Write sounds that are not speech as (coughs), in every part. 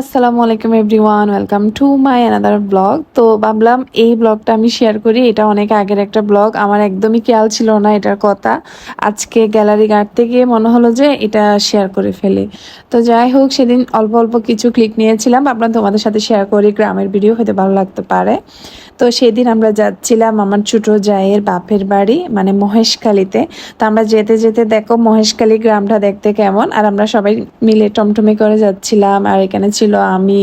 আসসালামু আলাইকুম everyone welcome to my another blog তো ভাবলাম এই ব্লগটা আমি শেয়ার করি। এটা অনেক আগের একটা ব্লগ আমার একদমই খেয়াল ছিল না এটার কথা। আজকে গ্যালারি গাঁটতে গিয়ে মনে হলো যে এটা শেয়ার করে ফেলে। তো যাই হোক, সেদিন অল্প অল্প কিছু ক্লিক নিয়েছিলাম। ভাবলাম তোমাদের সাথে শেয়ার করি। গ্রামের ভিডিও হতে ভালো লাগতে পারে। তো সেদিন আমরা যাচ্ছিলাম আমার ছোট জায়ের বাপের বাড়ি মানে মহেশখালীতে। তো আমরা যেতে যেতে দেখো মহেশখালী গ্রামটা দেখতে কেমন, আর আমরা সবাই মিলে টমটমে করে যাচ্ছিলাম, আর এখানে ছিল আমি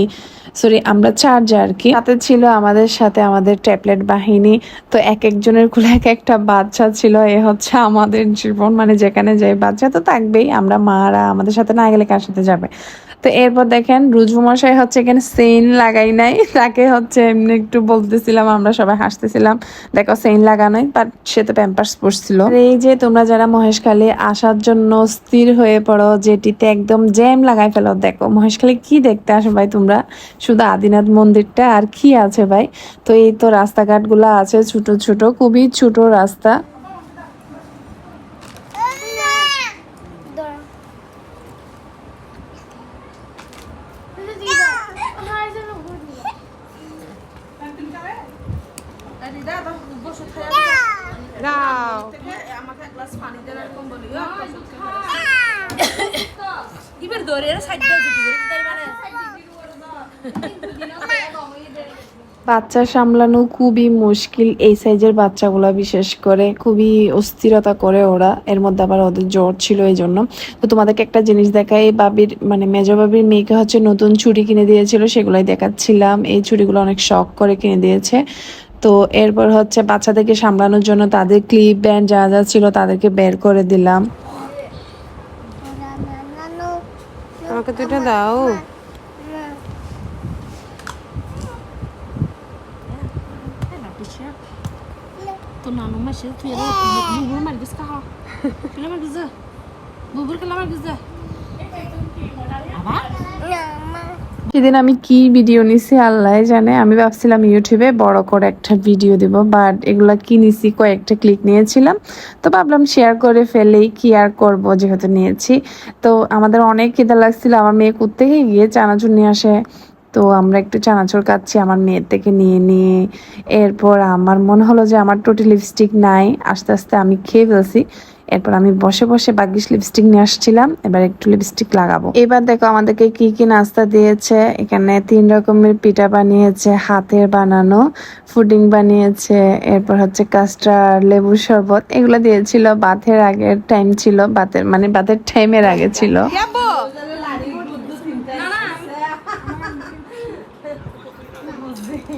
সরি আমরা চারজন আর কি। সাথে ছিল আমাদের সাথে আমাদের ট্যাবলেট বাহিনী, তো এক একজনের খুলে এক একটা বাচ্চা ছিল, এ হচ্ছে আমাদের জীবন মানে যেখানে যাই বাচ্চা তো থাকবেই, আমরা মারা আমাদের সাথে না গেলে কার সাথে যাবে? তো এরপর দেখেন রুজু মশাই হচ্ছে এখানে সেন লাগাই নাই। তাকে হচ্ছে এমনি একটু বলতেছিলাম, আমরা সবাই হাসতেছিলাম। দেখো সেন লাগানোই বাট সে তো প্যাম্পার্স পরছিল। আর এই যে তোমরা যারা মহেশখালী আসার জন্য স্থির হয়ে পড়ো, যেটিতে একদম জ্যাম লাগাই ফেলো, দেখো মহেশখালী কি দেখতে আসো ভাই তোমরা? শুধু আদিনাথ মন্দিরটা আর কি আছে ভাই? তো এই তো রাস্তাঘাটগুলো আছে ছোট ছোট, খুবই ছোট রাস্তা। (coughs) এবার ধরে সাইড মানে বাচ্চা সামলানো খুবই মুশকিল এই সাইজের বাচ্চাগুলো বিশেষ করে। খুবই অস্থিরতা করে ওরা এর মধ্যে আবার ওদের জ্বর ছিল এই জন্য। তো তোমাদেরকে একটা জিনিস দেখাই বাবির মানে মেজ বাবির মেয়েকে হচ্ছে নতুন ছুরি কিনে দিয়েছিল সেগুলোই দেখাচ্ছিলাম। এই ছুরিগুলো অনেক শখ করে কিনে দিয়েছে। তো এরপর হচ্ছে বাচ্চাদেরকে সামলানোর জন্য তাদের ক্লিপ ব্যান্ড যা যা ছিল তাদেরকে বের করে দিলাম। আমাকে দুটো দাও। তো নানু মাসে তুই এর বুবুর মার গিস কা কেলা মার গিস বুবুর কেলা মার গিস আবার সেদিন আমি কি ভিডিও নিছি আল্লাহ জানে। আমি ভাবছিলাম ইউটিউবে বড় করে একটা ভিডিও দিব বাট এগুলা কি নিছি, কয়েকটা ক্লিক নিয়েছিলাম। তো ভাবলাম শেয়ার করে ফেলেই কি আর করব যেহেতু নিয়েছি। তো আমাদের অনেক খিদা লাগছিল, আমার মেয়ে থেকে গিয়ে চানাচুর নিয়ে আসে। তো আমরা একটু চানাচুর কাচ্ছি আমার মেয়ের থেকে নিয়ে নিয়ে। এরপর আমার মনে হলো যে আমার টোটাল লিপস্টিক নাই, আস্তে আস্তে আমি খেয়ে ফেলছি। এরপর আমি বসে বসে বাগিস লিপস্টিক নিয়ে আসছিলাম, এবার একটু লিপস্টিক লাগাবো। এবার দেখো আমাদেরকে কি কি নাস্তা দিয়েছে, এখানে তিন রকমের পিঠা বানিয়েছে, হাতের বানানো ফুডিং বানিয়েছে, এরপর হচ্ছে কাস্টার লেবুর শরবত, এগুলো দিয়েছিল বাথের আগের টাইম ছিল, বাতের মানে বাতের টাইমের আগে ছিল। বৃষ্টি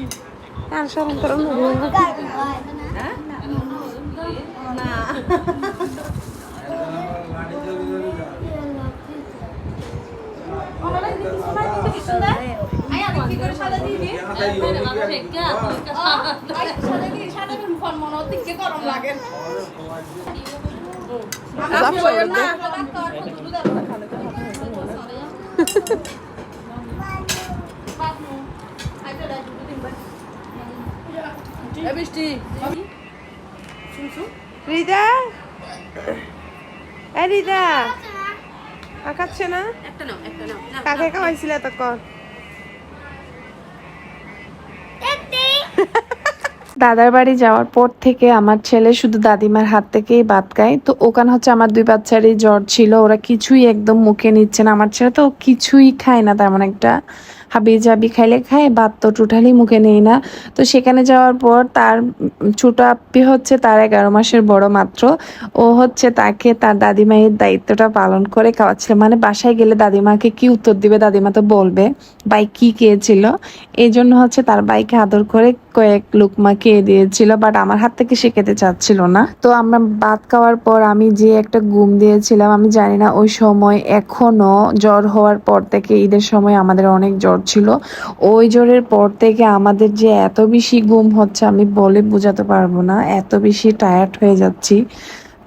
রিদা? এ রিদা। আঁকাচ্ছে না? একটা নাও একটা নাও কাকে খাওয়াইছিল এতক্ষণ? দাদার বাড়ি যাওয়ার পর থেকে আমার ছেলে শুধু দাদিমার হাত থেকেই ভাত খায় তো ওখানে হচ্ছে আমার দুই বাচ্চারই জ্বর ছিল, ওরা কিছুই একদম মুখে নিচ্ছে না। আমার ছেলে তো কিছুই খায় না তেমন একটা। হাবি জাবি খাইলে খায়, ভাত তো টোটালি মুখে নেই না। তো সেখানে যাওয়ার পর তার ছোট আপ্পি হচ্ছে তার এগারো মাসের বড় মাত্র। ও হচ্ছে তাকে তার দাদিমায়ের দায়িত্বটা পালন করে খাওয়াচ্ছিল মানে বাসায় গেলে দাদিমাকে কি উত্তর দিবে? দাদিমা তো বলবে, বাই কি খেয়েছিল? এই জন্য হচ্ছে তার বাইকে আদর করে কয়েক লুকমা খেয়ে দিয়েছিল বাট আমার হাত থেকে সে খেতে চাচ্ছিল না। তো আমরা ভাত খাওয়ার পর আমি যে একটা ঘুম দিয়েছিলাম, আমি জানি না ওই সময় এখনও জ্বর হওয়ার পর থেকে ঈদের সময় আমাদের অনেক জ্বর ছিল। ওই জ্বরের পর থেকে আমাদের যে এত বেশি ঘুম হচ্ছে আমি বলে বোঝাতে পারব না, এত বেশি টায়ার্ড হয়ে যাচ্ছি।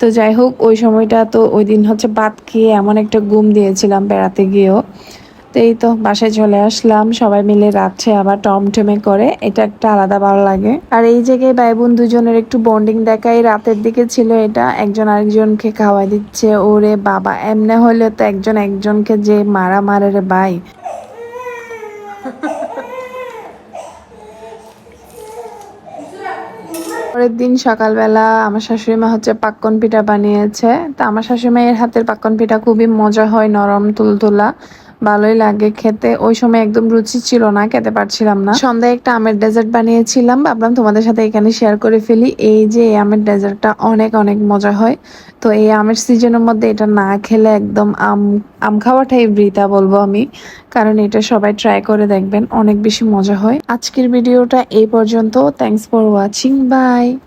তো যাই হোক, ওই সময়টা তো ওই দিন হচ্ছে ভাত খেয়ে এমন একটা ঘুম দিয়েছিলাম বেড়াতে গিয়েও। এই তো, বাসায় চলে আসলাম। সবাই মিলে রাত্রে আবার টমটমে করে। এটা একটা আলাদা ভালো লাগে। আর এই জায়গায় ভাই বোন দুজনের একটু বন্ডিং দেখাই রাতের দিকে ছিল এটা, একজন আরেকজনকে খাওয়াই দিচ্ছে। ওরে বাবা, এমনে হলে তো একজন একজনকে যে মারা মারে রে ভাই। পরের দিন সকালবেলা আমার শাশুড়ি মা হচ্ছে পাক্কন পিঠা বানিয়েছে। তা আমার শাশুড়ি মায়ের হাতের পাক্কন পিঠা খুবই মজা হয়, নরম, তুলতুলা। ভালোই লাগে খেতে। ওই সময় একদম রুচি ছিল না, খেতে পারছিলাম না। সন্ধ্যায় একটা আমের ডেজার্ট বানিয়েছিলাম, ভাবলাম তোমাদের সাথে এখানে শেয়ার করে ফেলি। এই যে এই আমের ডেজার্টটা অনেক অনেক মজা হয়। তো এই আমের সিজনের মধ্যে এটা না খেলে একদম আম আম খাওয়াটাই বৃথা বলব আমি। কারণ এটা সবাই ট্রাই করে দেখবেন, অনেক বেশি মজা হয়। আজকের ভিডিওটা এই পর্যন্ত। Thanks for watching by